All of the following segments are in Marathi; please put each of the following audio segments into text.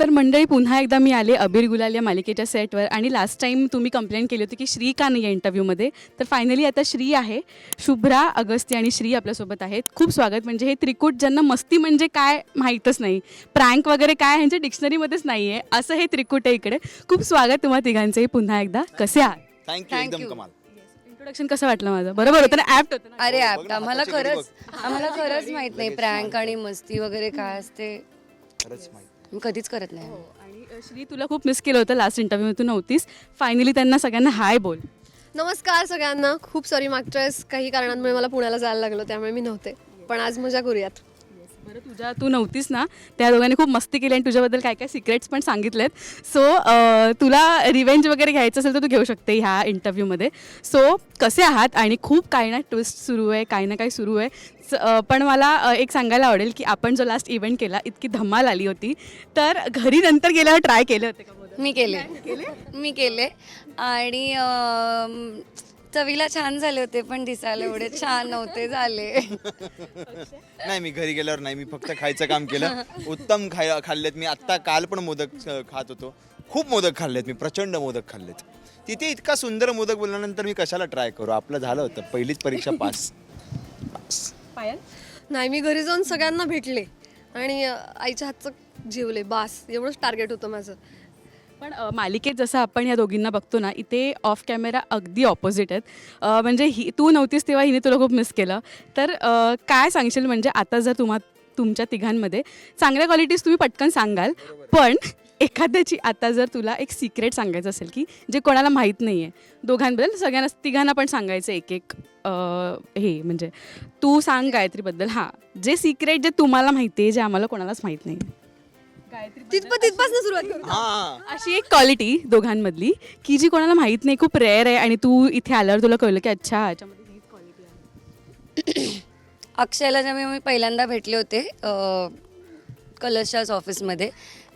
तर मंडळी पुन्हा एकदा मी आले अबीर गुलाल या मालिकेच्या सेटवर आणि लास्ट टाईम तुम्ही कंप्लेंट केली होती की श्री का नाही आहे इंटरव्ह्यूमध्ये तर फायनली आता श्री आहे. शुभ्रा अगस्ती आणि श्री आपल्यासोबत आहेत. खूप स्वागत. म्हणजे हे त्रिकूट ज्यांना मस्ती म्हणजे काय माहीतच नाही. प्रँक वगैरे काय ह्यांच्या डिक्शनरीमध्येच नाही आहे असं हे त्रिकूट आहे इकडे. खूप स्वागत तुम्हा तिघांचंही. पुन्हा एकदा कसे आहात? थँक्यू Thank एकदम you. कमाल. इंट्रोडक्शन कसं वाटलं माझं? बरोबर होतं ना? ॲप्ट होतं ना? अरे बघ ना, आम्हाला हाताची घडी खरंच आम्हाला खरंच माहीत नाही प्रँक आणि मस्ती वगैरे काय असते. खरंच माहिती. मी कधीच करत नाही. आणि अ, श्री तुला खूप मिस केलं होतं लास्ट इंटरव्ह्यू तू नव्हतीस. फायनली त्यांना सगळ्यांना हाय बोल. नमस्कार सगळ्यांना. खूप सॉरी मागच्या वेळेस काही कारणांमुळे मला पुण्याला जायला लागलं त्यामुळे मी नव्हते. पण आज मजा करूयात. बरं तुझ्या तू नव्हतीस ना? त्या दोघांनी खूप मस्ती केली आणि तुझ्याबद्दल काय काय सिक्रेट्स पण सांगितलेत. सो तुला रिवेंज वगैरे घ्यायचं असेल तर तू घेऊ शकते ह्या इंटरव्ह्यूमध्ये सो कसे आहात? आणि खूप काही ना ट्विस्ट सुरू आहे काही ना काही सुरू आहे. स- अ, पण मला अ, एक सांगायला आवडेल की आपण जो लास्ट इव्हेंट केला इतकी धमाल आली होती. तर घरी नंतर गेल्यावर ट्राय केले होते का? मी केले. मी केले. आणि चवीला छान झाले होते पण दिसायला एवढे छान नव्हते झाले. नाही मी घरी गेल्यावर नाही मी फक्त खायचं काम केलं. उत्तम खाय खाल्लेत. मी आत्ता काल पण मोदक अं, खात होतो. खूप मोदक खाल्लेत मी प्रचंड मोदक खाल्लेत. तिथे इतका सुंदर मोदक बोलल्यानंतर मी कशाला ट्राय करू? आपलं झालं होतं. पहिलीच परीक्षा पास. पायल? नाही मी घरी जाऊन सगळ्यांना भेटले. आणि अ, आईच्या हातचं जेवले. बास. एवढंच टार्गेट होतं माझं. पण अ, मालिकेत जसं आपण या दोघींना बघतो ना इथे ऑफ कॅमेरा अगदी ऑपोजिट आहेत. अ, म्हणजे ही तू नव्हतीस तेव्हा हिने तुला खूप मिस केलं. तर अ, काय सांगशील? म्हणजे आता जर तुम्हा तुमच्या तिघांमध्ये चांगल्या क्वालिटीज तुम्ही पटकन सांगाल पण एखाद्याची आता जर तुला एक सिक्रेट सांगायचं असेल की जे कोणाला माहीत नाही आहे दोघांबद्दल सगळ्यांना तिघांना पण सांगायचं एक एक अ, हे म्हणजे तू सांग गायत्रीबद्दल. हां जे सिक्रेट जे तुम्हाला माहिती आहे जे आम्हाला कोणालाच माहीत नाही तिथपासून सुरुवात करू. हा. अशी एक क्वालिटी दोघांमधली की जी कोणाला माहीत नाही खूप रेअर आहे आणि तू इथे आल्यावर तुला कळलं की अच्छा याच्यामध्ये हीच क्वालिटी आहे. अक्षयला जेव्हा मी पहिल्यांदा भेटले होते कलशाच ऑफिसमध्ये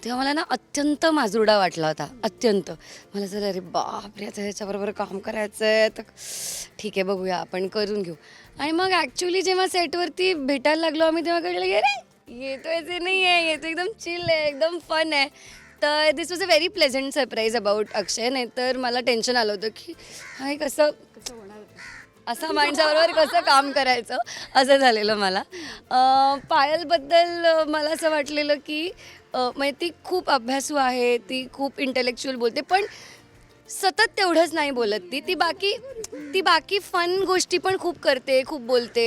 तेव्हा मला ना अत्यंत माजुरडा वाटला होता अत्यंत. मला झालं अरे बापरे आता ह्याच्याबरोबर काम करायचं आहे तर ठीक आहे बघूया आपण करून घेऊ. आणि मग ॲक्च्युली जेव्हा सेटवरती भेटायला लागलो आम्ही तेव्हा कळलं की अरे येतो नहीं नाही आहे येतो एकदम चिल आहे एकदम फन आहे तर this was a very pleasant surprise about Akshay नाही तर मला टेन्शन आलं होतं की हाय हे कसं असा माणसाबरोबर कसं काम करायचं? असं झालेलं मला. अं, पायलबद्दल अं, मला असं वाटलेलं की अं, म्हणजे ती खूप अभ्यासू आहे ती खूप इंटेलेक्च्युअल बोलते पण सतत तेवढंच नाही बोलत ती. ती बाकी ती बाकी फन गोष्टी पण खूप करते खूप बोलते.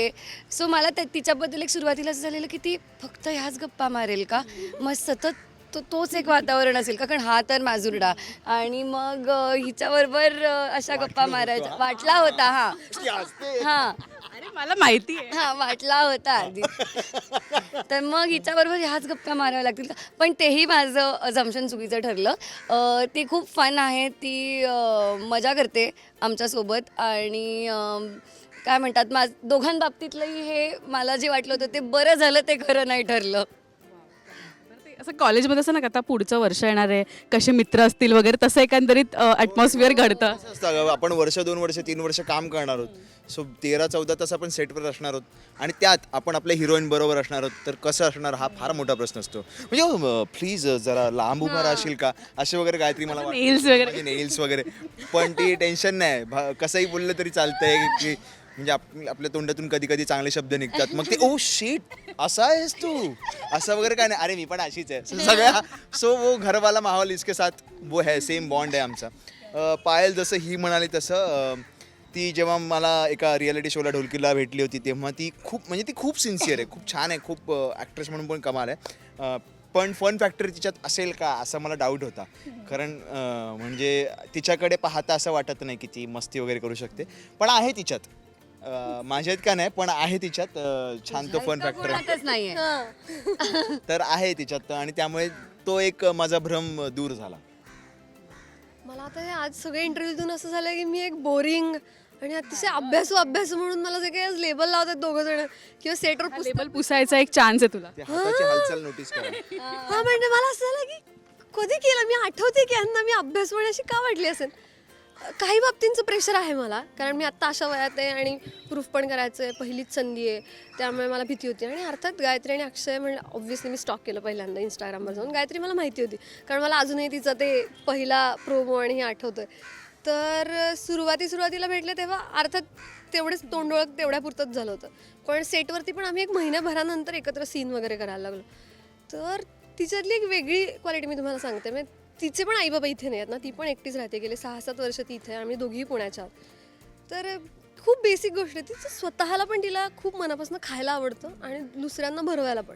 सो मला त्या तिच्याबद्दल एक सुरुवातीला असं झालेलं की ती फक्त ह्याच गप्पा मारेल का? मग सतत तो तोच एक वातावरण असेल का? कारण हा तर माजुरडा. आणि मग हिच्याबरोबर अशा गप्पा मारायचा वाटला होता हा. हा. मला माहिती आहे. हा वाटला होता आधी. तर मग हिच्याबरोबर ह्याच गप्पा माराव्या लागतील. का पण तेही माझं जमशन चुकीचं ठरलं. अं, ती खूप फन आहे. ती अं, मजा करते आमच्यासोबत. आणि अं, काय म्हणतात माझ दोघांबाबतीतलंही हे मला जे वाटलं होतं ते बरं झालं ते खरं नाही ठरलं. असं कॉलेजमध्ये असं ना का आता पुढचं वर्ष येणार आहे कसे मित्र असतील वगैरे तसं एकंदरीत ॲटमॉस्फिअर घडतं. असं असतं, आपण वर्ष दोन वर्ष तीन वर्ष काम करणार आहोत. सो तेरा चौदा तास आपण सेटवर असणार आहोत. आणि त्यात आपण आपल्या हिरोईन बरोबर असणार आहोत. तर कसं असणार हा फार मोठा प्रश्न असतो. म्हणजे प्लीज जरा लांब उभा राहशील का? असे वगैरे काहीतरी मला nails वगैरे. नेल्स वगैरे. पण ती टेन्शन नाही. कसंही बोललं तरी चालतंय की म्हणजे आप- आपल्या तोंडातून कधी कधी चांगले शब्द निघतात. मग ते ओ शीट असा आहेस तू. असं वगैरे काय नाही. अरे मी पण अशीच आहे. So सगळ्या सो वो घरवाला माहोल इसके साथ वो है सेम बॉन्ड आहे आमचा. अं, पायल जसं ही म्हणाली तसं अं, ती जेव्हा मला एका रियालिटी शोला ढोलकीला भेटली होती तेव्हा ती खूप म्हणजे ती खूप सिन्सिअर आहे. खूप छान आहे. खूप ॲक्ट्रेस म्हणून पण कमाल आहे. अं, पण फन फॅक्टरी तिच्यात असेल का असा मला डाऊट होता. कारण अं, म्हणजे तिच्याकडे पाहता असं वाटत नाही की ती मस्ती वगैरे करू शकते. पण आहे तिच्यात. अं, माझ्यात का नाही पण आहे तिच्यात अं, छान तो फन फॅक्टर कोणातच नाहीये. तर आहे तिच्यात आणि त्यामुळे तो एक माझा भ्रम दूर झाला. मला आता हे आज सगळे इंटरव्ह्यूतून असं झालं की मी एक बोरिंग आणि अतिशय अभ्यासू अभ्यासू म्हणून मला जे काही लेबल लावतात दोघं जण किंवा सेटवर पुस्तक लेबल पुसायचा एक चान्स आहे तुला. ते हाताची हालचाल नोटीस करा. हा म्हणजे मला असं झालं की कधी केलं? मी आठवते की यांना मी अभ्यास अशी का वाटली असेल? काही बाबतींचं प्रेशर आहे मला. कारण मी आत्ता अशा वयात आहे आणि प्रूफ पण करायचं आहे पहिलीच संधी आहे. त्यामुळे मला भीती होती. आणि अर्थात गायत्री आणि अक्षय म्हणलं ऑब्व्हियसली मी स्टॉक केलं पहिल्यांदा इंस्टाग्रामवर जाऊन. गायत्री मला माहिती होती. कारण मला अजूनही तिचं ते पहिला प्रोमो आणि हे आठवतं तर सुरुवाती सुरुवातीला भेटले तेव्हा अर्थात तेवढेच तोंडोळख तेवढ्यापुरतंच झालं होतं. पण सेटवरती पण आम्ही एक महिन्याभरानंतर एकत्र सीन वगैरे करायला लागलो. तर तिच्यातली एक वेगळी क्वालिटी मी तुम्हाला सांगते. म्हणजे तिचे पण आई बाबा इथे नाही आहेत ना ती पण एकटीच राहते गेले सहा सात वर्ष ती इथे आम्ही दोघीही पुण्याच्या. आहोत तर खूप बेसिक गोष्ट आहे तिचं स्वतःला पण तिला खूप मनापासून खायला आवडतं आणि दुसऱ्यांना भरवायला पण.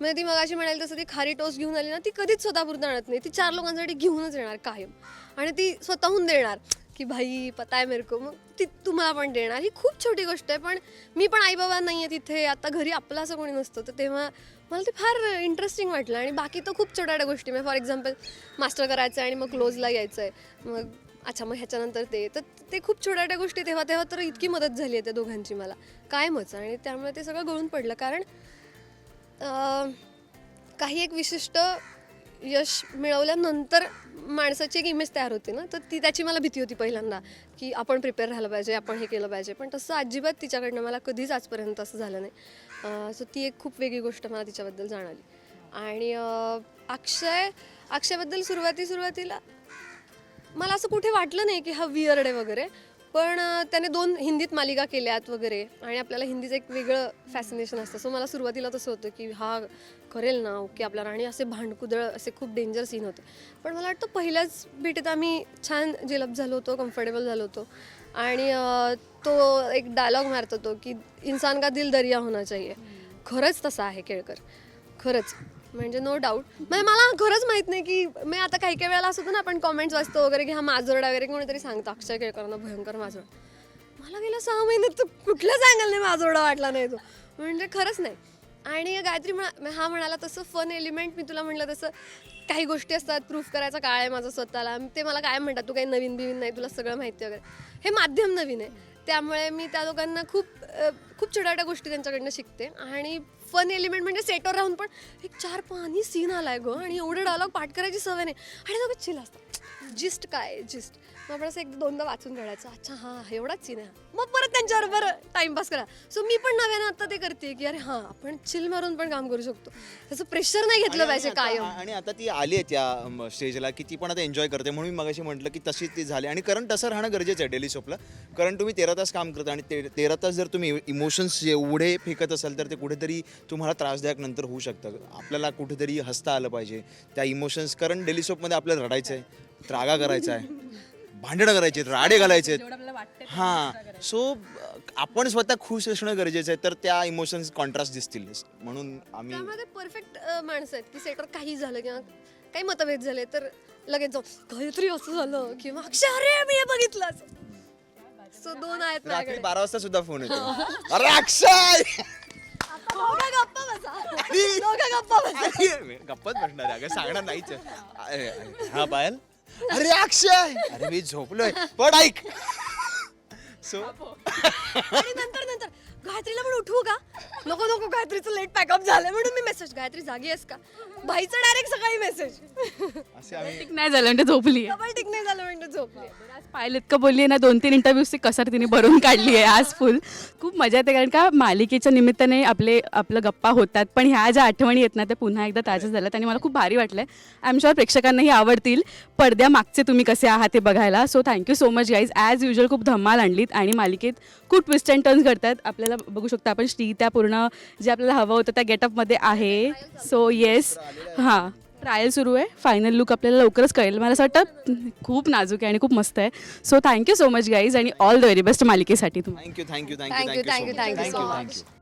म्हणजे ती मगाशी म्हणाली तसं ती खारी टोस घेऊन आली ना ती कधीच स्वतःपुरतं आणत नाही ती चार लोकांसाठी घेऊनच येणार कायम. आणि ती स्वतःहून देणार. की भाई पता आहे मेरे को. मग ती तुम्हाला पण देणार. ही खूप छोटी गोष्ट आहे पण मी पण आई बाबा नाही आहे तिथे. आता घरी आपलं असं कोणी नसतं. तर तेव्हा मला ते फार इंटरेस्टिंग वाटलं. आणि बाकी तर खूप छोट्या गोष्टी. म्हणजे फॉर एक्झाम्पल मास्टर करायचं आहे आणि मग क्लोजला यायचं आहे मग अच्छा मग ह्याच्यानंतर ते. तर ते खूप छोट्या गोष्टी तेव्हा तेव्हा तर इतकी मदत झाली आहे त्या दोघांची मला. कायमच आणि त्यामुळे ते सगळं गळून पडलं. कारण काही एक विशिष्ट यश मिळवल्यानंतर माणसाची एक इमेज तयार होते ना. तर ती त्याची मला भीती होती पहिल्यांदा की आपण प्रिपेअर राहिलं पाहिजे आपण हे केलं पाहिजे. पण तसं अजिबात तिच्याकडनं मला कधीच आजपर्यंत असं झालं नाही. सो ती एक खूप वेगळी गोष्ट मला तिच्याबद्दल जाणवली. आणि अक्षय अक्षयबद्दल सुरुवाती सुरुवातीला मला असं कुठे वाटलं नाही की हा विअर्ड आहे वगैरे. पण त्याने दोन हिंदीत मालिका केल्यात वगैरे आणि आपल्याला हिंदीचं एक वेगळं फॅसिनेशन असतं. सो मला सुरुवातीला तसं होतं की हा करेल ना ओके आपल्याला आणि असे भांडकुदळ असे खूप डेंजर सीन होते. पण मला वाटतं पहिल्याच भेटीत आम्ही छान जेलप झालो होतो कम्फर्टेबल झालो होतो. आणि तो एक डायलॉग मारतो तो की इन्सान का दिल दर्या होना चाहिए. खरंच तसा आहे केळकर. खरंच. म्हणजे नो डाऊट म्हणजे मला खरंच माहीत नाही की मी आता काही काही वेळेला असं होतं ना आपण कॉमेंट्स वाचतो वगैरे की हा माजोरडा वगैरे कोणीतरी सांगतो अक्षय केळकरांना भयंकर माजोड मला गेल्या सहा महिन्यात तर अँगल नाही माजोरडा वाटला नाही तो. म्हणजे खरंच नाही. आणि गायत्री म्हणा म्हणजे हा म्हणाला तसं फन एलिमेंट मी तुला म्हटलं तसं काही गोष्टी असतात प्रूफ करायचा काळ आहे माझा स्वतःला. ते मला काय म्हणतात तू काही नवीन बिवीन नाही तुला सगळं माहिती वगैरे. हे माध्यम नवीन आहे. त्यामुळे मी त्या लोकांना खूप खूप छोट्या छोट्या गोष्टी त्यांच्याकडनं शिकते. आणि फन एलिमेंट म्हणजे सेटवर राहून पण एक चार पाणी सीन आलाय गं. आणि एवढं डायलॉग पाठ करायची सवय नाही. आणि दोघं चिल असतं जिस्ट काय? जिस्ट. मग आपण असं एक दोनदा वाचून काढायचं. अच्छा हा एवढाच सीन आहे. मग परत त्यांच्याबरोबर टाइमपास करा. सो मी पण नव्यानं आता ते करते की अरे हां आपण चिल मारून पण काम करू शकतो. त्याचं प्रेशर नाही घेतलं पाहिजे कायम. आणि आता ती आली आहे त्या स्टेजला की ती पण आता एन्जॉय करते. म्हणून मी मगाशी म्हटलं की तशीच ती झाली. आणि कारण तसं राहणं गरजेचं आहे डेली शोपला कारण तुम्ही तेरा तास काम करता आणि ते तेरा तास जर तुम्ही इमोशन्स एवढे फेकत असाल तर ते कुठेतरी तुम्हाला त्रासदायक नंतर होऊ शकतं. आपल्याला कुठेतरी हसता आलं पाहिजे. त्या इमोशन्स कारण डेली शोपमध्ये आपल्याला रडायचं आहे त्रागा करायचा आहे. भांडणं करायचे राडे घालायचे हां. सो आपण स्वतः खुश असणं गरजेचं आहे तर त्या इमोशन्स कॉन्ट्रास्ट दिसतील. म्हणून आम्ही परफेक्ट माणसं आहेत की सेटवर काही झालं किंवा काही मतभेद झाले तर लगेच जाऊ काहीतरी असं झालं किंवा अक्षय अरे मी हे बघितलं सो दोन आहेत रात्री माझ्याकडे. बारा वाजता सुद्धा फोन येतो. अरे अक्षय! दोघं गप्पा बसा. दोघं गप्पा बसा. अरे, गप्पत बसणार आहे अगं सांगणार नाहीच आहे. अरे, अरे, हा पायल अरे अक्षय! अरे मी झोपलोय. पण ऐक. सो आणि नंतर नंतर. गायत्रीला पण उठवू का? नको नको गायत्रीचं लेट पॅकअप झालं म्हणून मी मेसेज गायत्री जागी आहेस का? भाईचं डायरेक्ट सकाळी मेसेज असे आम्ही ठीक नाही झालं म्हणजे झोपली आहे. डबल टिक नाही झालं म्हणजे झोपले आज पायल इतकं बोलली ना दोन तीन इंटरव्ह्यूज ती कसर तिने भरून काढली आहे आज फुल खूप मजा येते कारण का मालिकेच्या निमित्ताने आपले आपलं गप्पा होतात पण ह्या ज्या आठवणी आहेत ना त्या पुन्हा एकदा ताज्या झाल्यात आणि मला खूप भारी वाटलं आहे आय एम शुअर प्रेक्षकांनाही आवडतील. पडद्यामागचे तुम्ही कसे आहात ते बघायला. So thank you so much guys as usual खूप धमाल आणलीत आणि मालिकेत खूप ट्विस्ट अँड टर्न्स करतात आपल्याला बघू शकतो आपण. श्री त्या पूर्ण जे आपल्याला हवं होतं त्या गेटअपमध्ये आहे. सो येस हां. ट्रायल सुरू आहे. फायनल लुक आपल्याला लवकरच कळेल. मला असं वाटतं खूप नाजूक आहे आणि खूप मस्त आहे. So thank you so much guys आणि ऑल द व्हेरी बेस्ट मालिकेसाठी thank you thank you thank you thank you much. Thank you